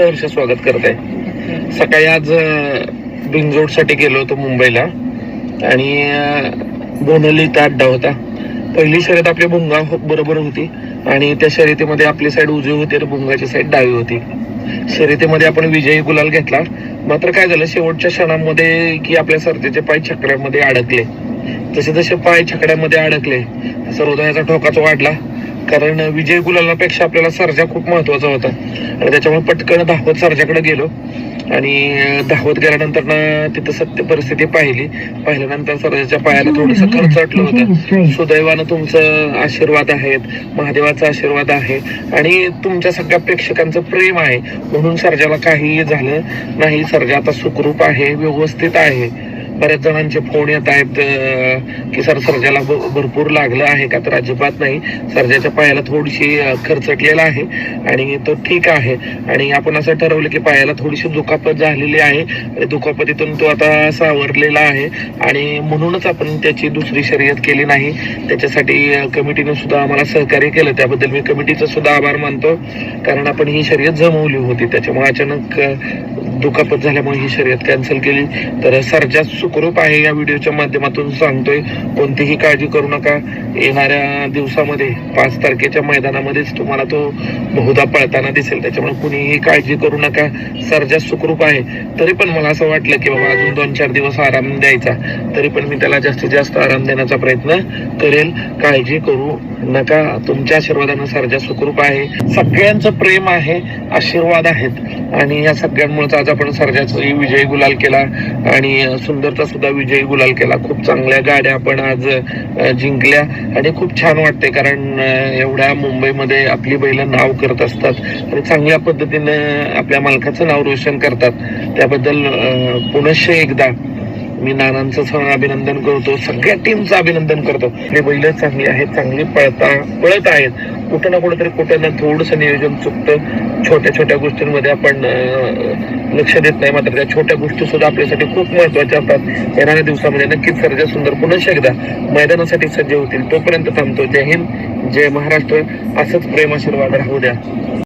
सहर्ष स्वागत करत आहे. सकाळी आज बिनजोडसाठी गेलो होतो मुंबईला. आणि बोनली इथं अड्डा होता. पहिली शर्यत आपली भुंगा हो, बरोबर होती. आणि त्या शर्यतीमध्ये आपली साईड उजवी होती तर भुंगाची साईड डावी होती. शर्यतीमध्ये आपण विजयी गुलाल घेतला. मात्र काय झालं शेवटच्या क्षणामध्ये की आपल्या सर्जेचे पाय छकड्यामध्ये अडकले. जसे जसे पाय छकड्यामध्ये अडकले तसा हृदयाचा ठोकाच वाढला. कारण विजय गुलालापेक्षा आपल्याला सर्जा खूप महत्त्वाचा होता. आणि त्याच्यामुळे पटकन धावत सर्जाकडे गेलो. आणि धावत गेल्यानंतर ना तिथं सत्य परिस्थिती पाहिली. पाहिल्यानंतर सर्जाच्या पायाला थोडस खर्चटलं होतं. सुदैवानं तुमचं आशीर्वाद आहेत. महादेवाचा आशीर्वाद आहे. आणि तुमच्या सगळ्या प्रेक्षकांचं प्रेम आहे. म्हणून सर्जाला काहीही झालं नाही. सर्जा आता सुखरूप आहे व्यवस्थित आहे. बऱ्याच जणांचे फोन येत आहेत की सर सर्जाला भ- भरपूर लागलं आहे का? तर अजिबात नाही. सर्जाच्या पायाला थोडीशी खर्चटलेला खरचटलेला आहे आणि तो ठीक आहे. आणि आपण असं ठरवलं की पायाला थोडीशी दुखापत झालेली आहे आणि दुखापतीतून तो आता सावरलेला आहे. आणि म्हणूनच आपण त्याची दुसरी शर्यत केली नाही. त्याच्यासाठी अं, कमिटीने सुद्धा आम्हाला सहकार्य केलं. त्याबद्दल मी कमिटीचा सुद्धा आभार मानतो. कारण आपण ही शर्यत जमवली होती. त्याच्यामुळे अचानक दुखापत झाल्यामुळे ही शर्यत कॅन्सल केली. तर सर्जा सुखरूप आहे या व्हिडिओच्या माध्यमातून सांगतोय कोणतीही काळजी करू नका. येणाऱ्या दिवसामध्ये पाच तारखेच्या मैदानामध्येच तुम्हाला तो बहुधा पळताना दिसेल. त्याच्यामुळे कुणीही काळजी करू नका. सर्जा सुखरूप आहे. तरी पण मला असं वाटलं की बाबा अजून दोन चार दिवस आराम द्यायचा. तरी पण मी त्याला जास्तीत जास्त आराम देण्याचा प्रयत्न करेल. काळजी करू नका. तुमच्या आशीर्वादानं सर्जा सुखरूप आहे. सगळ्यांचं प्रेम आहे आशीर्वाद आहेत. आणि या सगळ्यांमुळे आज आपण सर्जाचा विजय गुलाल केला आणि सुंदरचा सुद्धा विजयी गुलाल केला. खूप चांगल्या गाड्या आपण आज जिंकल्या आणि खूप छान वाटते कारण एवढ्या मुंबईमध्ये आपली बैल नाव करत असतात आणि चांगल्या पद्धतीनं आपल्या मालकाचं नाव रोशन करतात. त्याबद्दल अ, पुनश्च एकदा मी नानांचं सण अभिनंदन करतो. सगळ्या टीमचं अभिनंदन करतो. आपली बैल चांगली आहेत चांगली पळता पळत आहेत. कुठं ना कुठंतरी कुठं ना थोडंसं नियोजन चुकतं. छोट्या छोट्या गोष्टींमध्ये आपण लक्ष देत नाही मात्र त्या छोट्या गोष्टी सुद्धा आपल्यासाठी खूप महत्त्वाच्या असतात. येणाऱ्या दिवसामध्ये नक्कीच सर्जा सुंदर पुन्हा एकदा मैदानासाठी सज्ज होतील. तोपर्यंत थांबतो. जय हिंद जय महाराष्ट्र. असंच प्रेम आशीर्वाद राहू द्या.